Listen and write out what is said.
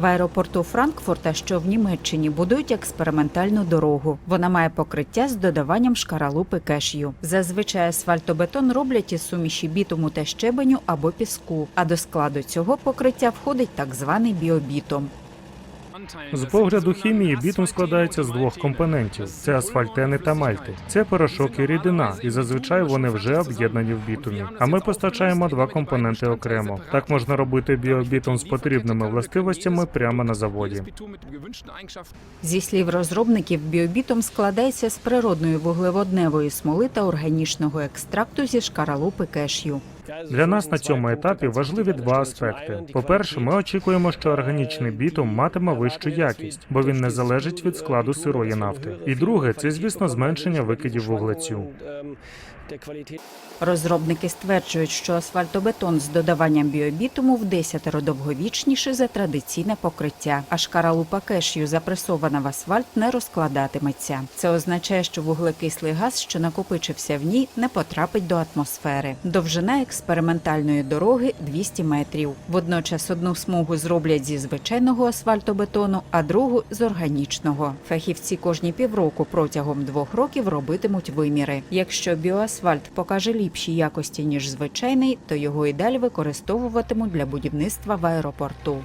В аеропорту Франкфурта, що в Німеччині, будують експериментальну дорогу. Вона має покриття з додаванням шкаралупи кешю. Зазвичай асфальтобетон роблять із суміші бітуму та щебеню або піску. А до складу цього покриття входить так званий біобітум. З погляду хімії бітум складається з двох компонентів: це асфальтени та мальти. Це порошок і рідина, і зазвичай вони вже об'єднані в бітумі. А ми постачаємо два компоненти окремо. Так можна робити біобітум з потрібними властивостями прямо на заводі. Зі слів розробників, біобітум складається з природної вуглеводневої смоли та органічного екстракту зі шкаралупи кешю. Для нас на цьому етапі важливі два аспекти. По-перше, ми очікуємо, що органічний бітум матиме вищу якість, бо він не залежить від складу сирої нафти. І друге, це звісно зменшення викидів вуглецю. Розробники стверджують, що асфальтобетон з додаванням біобітуму в десятеро довговічніше за традиційне покриття, а шкаралупа кешю, запресована в асфальт, не розкладатиметься. Це означає, що вуглекислий газ, що накопичився в ній, не потрапить до атмосфери. Довжина експериментальної дороги 200 метрів. Водночас одну смугу зроблять зі звичайного асфальтобетону, а другу з органічного. Фахівці кожні півроку протягом двох років робитимуть виміри. Якщо біоасфальт покаже ліпші якості ніж звичайний, то його і далі використовуватимуть для будівництва в аеропорту.